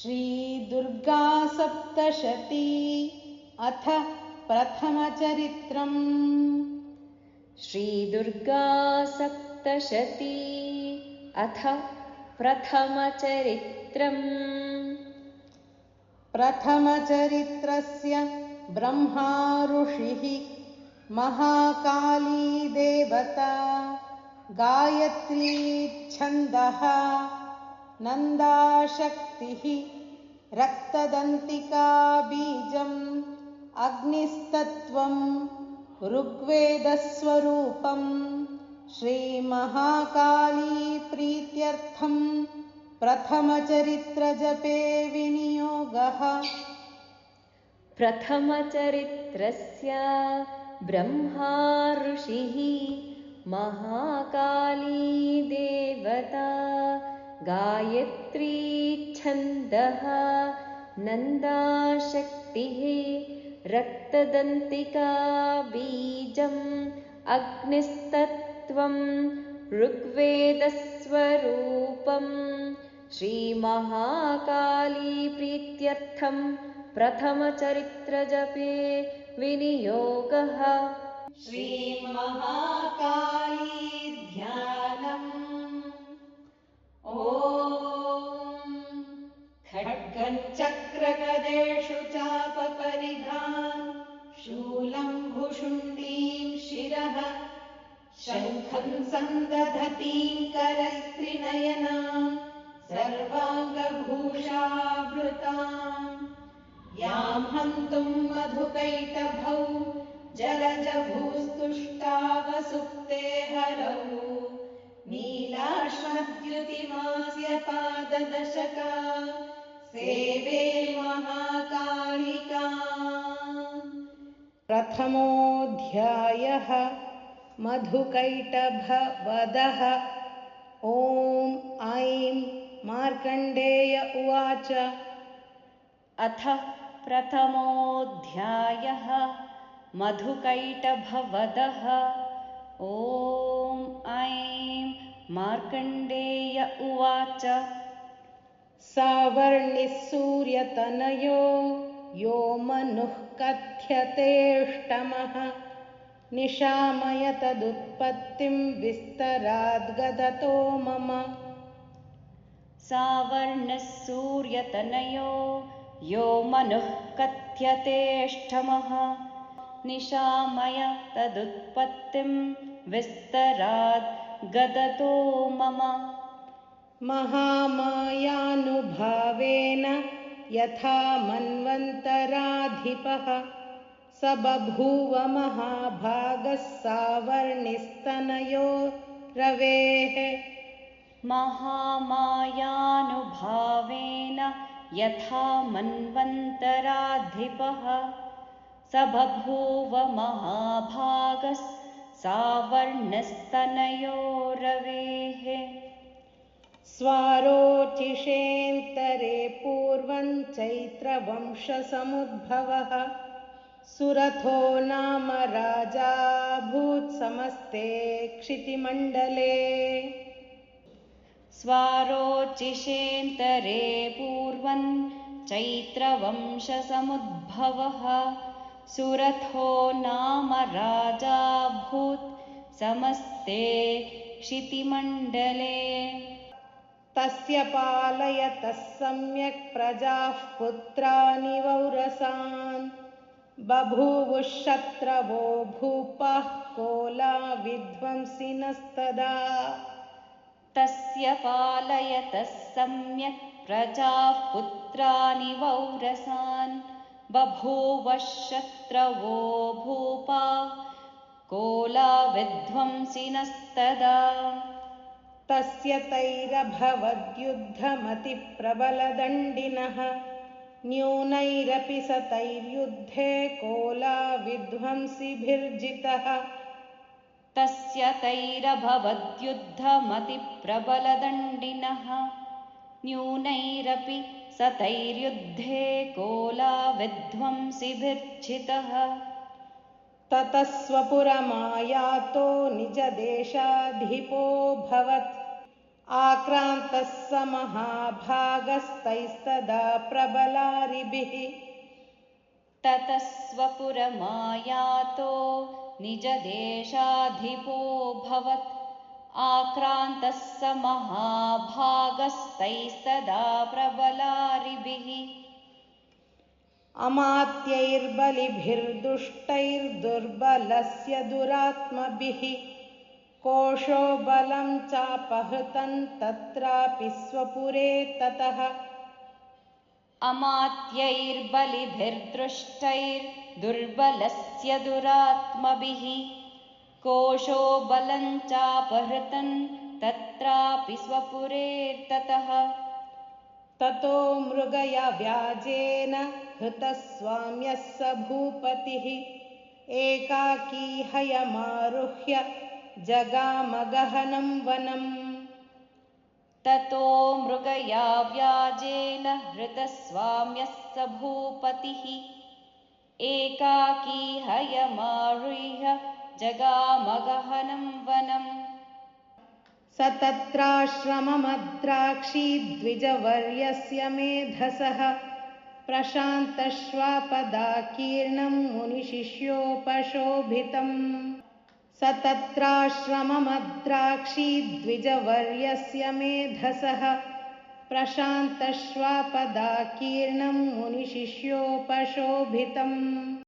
श्रीदुर्गासप्तशती अथ प्रथमचरित्रम्। श्रीदुर्गा सप्तशती अथ प्रथमचरित्रम्। प्रथमचरित्रस्य ब्रह्मा ऋषिः महाकाली देवता गायत्री छन्दः नन्दाशक्तिः रक्तदन्तिका बीजम् अग्निस्तत्त्वम् ऋग्वेदस्वरूपम् प्रीत्यर्थम् प्रथमचरित्रजपे विनियोगः। प्रथमचरित्रस्य ब्रह्मा ऋषिः महाकाली देवता गायत्री छन्दः नन्दाशक्तिः रक्तदन्तिका बीजम् अग्निस्तत्त्वम् ऋग्वेदस्वरूपम् प्रीत्यर्थम् प्रथमचरित्रजपे विनियोगः। श्रीमहाकाली शङ्खम् सन्दधतीम् करस्त्रिनयना सर्वाङ्गभूषावृताम् याम् हन्तुम् मधुकैटभौ जलजभूस्तुष्टावसुप्ते हरौ नीलाश्मद्युतिमास्य पाददशका सेवे महाकालिका। प्रथमोऽध्यायः मधुकैटभवदः। ॐ ऐं मार्कण्डेय उवाच। अथ प्रथमोऽध्यायः। मधुकैटभवदः। ॐ ऐं मार्कण्डेय उवाच। सावर्णिः सूर्यतनयो यो मनुः कथ्यतेष्टमः निशामय तदुत्पत्तिम् विस्तराद्गदतो मम। सावर्णः सूर्यतनयो यो मनुः कथ्यतेष्टमः निशामय तदुत्पत्तिम् विस्तराद् गदतो मम। महामायानुभावेन यथा मन्वन्तराधिपः स बभूव महाभागः सावर्णिस्तनयो रवेः। महामायानुभावेन यथा मन्वन्तराधिपः। स बभूव महाभागः सावर्णस्तनयो रवेः। स्वारोचिषेऽन्तरे पूर्वम् चैत्रवंशसमुद्भवः सुरथो नाम राजाभूत्समस्ते क्षितिमण्डले। स्वारोचिषेऽन्तरे पूर्वम् चैत्रवंशसमुद्भवः। सुरथो नाम राजाभूत् समस्ते क्षितिमण्डले। तस्य पालयतः सम्यक् प्रजाः पुत्रानि वौरसान् बभूवुः शत्रवो भूपः कोला विध्वंसिनस्तदा। तस्य पालयतः सम्यक् प्रजाः पुत्रानि वौरसान्। बभूवः शत्रवो भूपा कोला विध्वंसिनस्तदा। तस्य तैरभवद्युद्धमतिप्रबलदण्डिनः न्यूनैरपि स तैर्युद्धे कोला विध्वंसिभिर्जितः तस्य तैरभवद्युद्धमतिप्रबलदण्डिनः। न्यूनैरपि स तैर्युद्धे कोला विध्वंसिभिर्जितः ततः स्वपुरमायातो निजदेशाधिपोऽभवत् आक्रान्तः स महाभागस्तैस्तदा प्रबलारिभिः। ततः स्वपुरमायातो निजदेशाधिपोऽभवत् आक्रान्तः स महाभागस्तैस्तदा प्रबलारिभिः। अमात्यैर्बलिभिर्दुष्टैर्दुर्बलस्य दुरात्मभिः कोशो बलं चापहृतं तत्रापि स्वपुरे ततः। अमात्यैर्बलिभिर्दृष्टैर्दुर्बलस्य दुरात्मभिः। कोशो बलं चापहृतं तत्रापि स्वपुरेर्ततः ततो। मृगया व्याजेन हृतस्वाम्यः स भूपतिः। एकाकी हयमारुह्य जगामगहनं वनम् ततो मृगया व्याजेन हृतस्वाम्यः स भूपतिः। एकाकी हयमारुह्य जगामगहनं वनम् स तत्राश्रममद्राक्षी द्विजवर्यस्य मेधसः। प्रशान्तश्वापदाकीर्णं मुनिशिष्योपशोभितम् स तत्राश्रममद्राक्षी द्विजवर्यस्य मेधसः। प्रशान्तश्वापदाकीर्णं मुनिशिष्योपशोभितम्